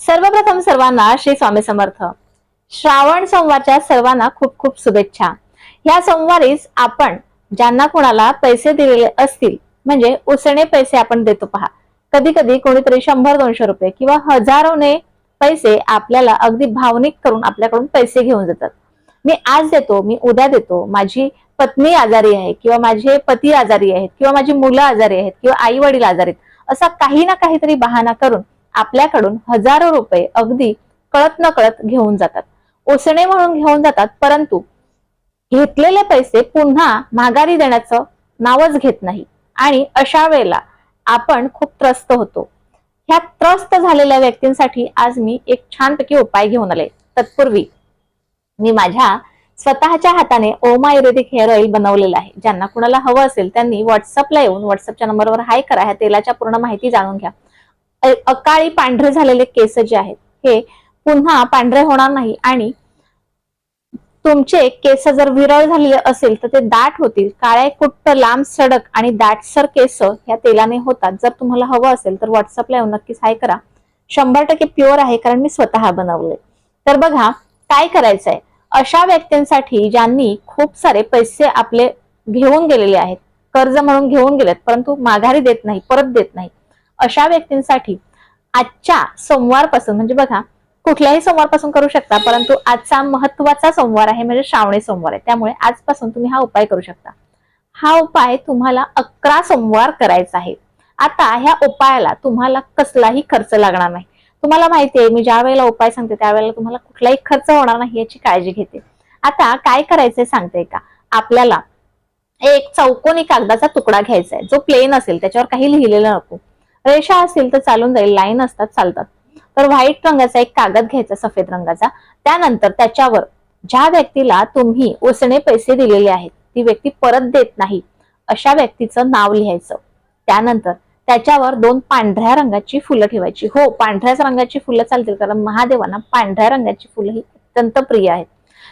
सर्वप्रथम सर्वांना श्री स्वामी समर्थ. श्रावण सोमवारच्या सर्वांना खूप खूप शुभेच्छा. ह्या सोमवारीच आपण ज्यांना कोणाला पैसे दिलेले असतील म्हणजे उसणे पैसे आपण देतो पहा. कधी कधी कोणीतरी शंभर दोनशे रुपये किंवा हजारोने पैसे आपल्याला अगदी भावनिक करून आपल्याकडून पैसे घेऊन जातात. मी आज देतो मी उद्या देतो माझी पत्नी आजारी आहे किंवा माझे पती आजारी आहेत किंवा माझी मुलं आजारी आहेत किंवा आई वडील आजारी आहेत असा काही ना काहीतरी बहाणा करून आपल्याकडून हजारो रुपये अगदी कळत नकळत घेऊन जातात. ओसणे म्हणून घेऊन जातात परंतु घेतलेले पैसे पुन्हा माघारी देण्याचं नावच घेत नाही. आणि अशा वेळेला आपण खूप त्रस्त होतो. ह्या त्रस्त झालेल्या व्यक्तींसाठी आज मी एक छानपैकी उपाय घेऊन आले. तत्पूर्वी मी माझ्या स्वतःच्या हाताने ओम आयुर्वेदिक हेअर ऑइल बनवलेलं आहे. ज्यांना कुणाला हवं असेल त्यांनी व्हॉट्सअपला येऊन व्हॉट्सअपच्या नंबरवर हाय करा. ह्या तेलाच्या पूर्ण माहिती जाणून घ्या. अकाळी पांढरे झालेले केस जे आहेत हे पुन्हा पांढरे होणार नाही आणि तुमचे केस जर विरळ झालेले असेल तर ते दाट होतील. काळे कुट्ट लांब सडक आणि दाटसर केस ह्या तेलाने होतात. जर तुम्हाला हवं असेल तर व्हॉट्सअपला येऊन नक्कीच हाय करा. शंभर टक्के प्युअर आहे कारण मी स्वतः बनवले. तर बघा काय करायचंय? अशा व्यक्तींसाठी ज्यांनी खूप सारे पैसे आपले घेऊन गेलेले आहेत कर्ज म्हणून घेऊन गेलेत परंतु माघारी देत नाही परत देत नाही. अशा व्यक्तींसाठी आजच्या सोमवारपासून म्हणजे बघा कुठल्याही सोमवारपासून करू शकता परंतु आजचा महत्त्वाचा सोमवार आहे म्हणजे श्रावणी सोमवार आहे. त्यामुळे आजपासून तुम्ही हा उपाय करू शकता. हा उपाय तुम्हाला अकरा सोमवार करायचा आहे. आता ह्या उपायाला तुम्हाला कसलाही खर्च लागणार नाही. तुम्हाला माहिती आहे मी ज्या वेळेला उपाय सांगते त्यावेळेला तुम्हाला कुठलाही खर्च होणार नाही याची काळजी घेते. आता काय करायचंय सांगते का? आपल्याला एक चौकोनी कागदाचा तुकडा घ्यायचा आहे जो प्लेन असेल त्याच्यावर काही लिहिलेलं नको. रेषा असतील तर चालून जाईल लाईन असतात चालतात. तर व्हाईट रंगाचा एक कागद घ्यायचा सफेद रंगाचा. त्यानंतर त्याच्यावर ज्या व्यक्तीला तुम्ही उसणे पैसे दिलेले आहेत ती व्यक्ती परत देत नाही अशा व्यक्तीचं नाव लिहायचं. त्यानंतर त्याच्यावर दोन पांढऱ्या रंगाची फुलं ठेवायची. हो पांढऱ्याच रंगाची फुलं चालतील कारण महादेवांना पांढऱ्या रंगाची फुलं ही अत्यंत प्रिय आहेत.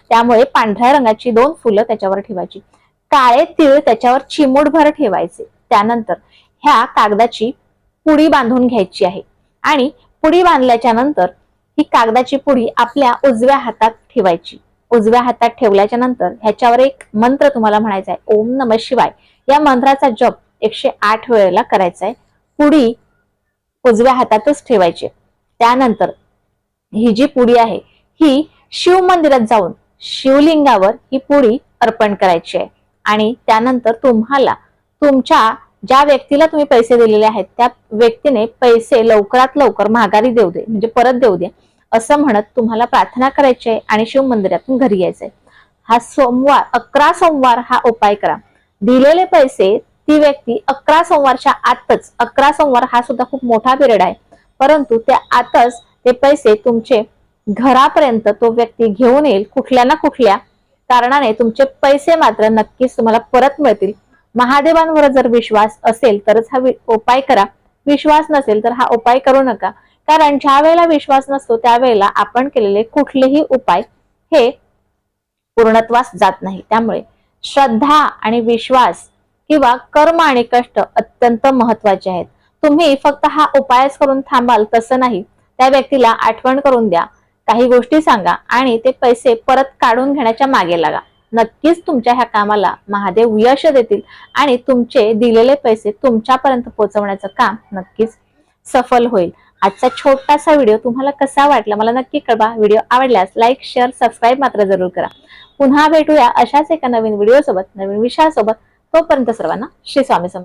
त्यामुळे पांढऱ्या रंगाची दोन फुलं त्याच्यावर ठेवायची. काळे तिळ त्याच्यावर चिमूटभर ठेवायचे. त्यानंतर ह्या कागदाची पुडी बांधून घ्यायची आहे. आणि पुडी बांधल्याच्या नंतर ही कागदाची पुडी आपल्या उजव्या हातात ठेवायची. उजव्या हातात ठेवल्याच्या नंतर ह्याच्यावर एक मंत्र तुम्हाला म्हणायचा आहे. ओम नम शिवाय. या मंत्राचा जप एकशे आठ वेळेला करायचा आहे. पुडी उजव्या हातातच ठेवायची. त्यानंतर ही जी पुडी आहे ही शिव मंदिरात जाऊन शिवलिंगावर ही पुडी अर्पण करायची आहे. आणि त्यानंतर तुम्हाला तुमच्या ज्या व्यक्तीला तुम्ही पैसे दिलेले आहेत त्या व्यक्तीने पैसे लवकरात लवकर माघारी देऊ दे म्हणजे परत देऊ दे असं म्हणत तुम्हाला प्रार्थना करायची आहे आणि शिव मंदिरातून घरी यायचंय. हा सोमवार अकरा सोमवार हा उपाय करा. दिलेले पैसे ती व्यक्ती अकरा सोमवारच्या आतच अकरा सोमवार हा सुद्धा खूप मोठा पिरियड आहे. परंतु त्या आतच ते पैसे तुमचे घरापर्यंत तो व्यक्ती घेऊन येईल कुठल्या ना कुठल्या कारणाने तुमचे पैसे मात्र नक्कीच तुम्हाला परत मिळतील. महादेवांवर जर विश्वास असेल तरच हा उपाय करा. विश्वास नसेल तर हा उपाय करू नका. कारण ज्या वेळेला विश्वास नसतो त्यावेळेला आपण केलेले कुठलेही उपाय हे पूर्णत्वास जात नाही. त्यामुळे श्रद्धा आणि विश्वास किंवा कर्म आणि कष्ट अत्यंत महत्त्वाचे आहेत. तुम्ही फक्त हा उपायच करून थांबाल तसं नाही. त्या व्यक्तीला आठवण करून द्या. काही गोष्टी सांगा आणि ते पैसे परत काढून घेण्याच्या मागे लागा. नक्कीच तुमच्या ह्या कामाला महादेव यश देतील आणि तुमचे दिलेले पैसे तुमच्यापर्यंत पोहोचवण्याचं काम नक्कीच सफल होईल. आजचा छोटासा व्हिडिओ तुम्हाला कसा वाटला मला नक्की कळवा. व्हिडिओ आवडल्यास लाईक शेअर सबस्क्राईब मात्र जरूर करा. पुन्हा भेटूया अशाच एका नवीन व्हिडिओ सोबत नवीन विषयासोबत. तोपर्यंत सर्वांना श्री स्वामी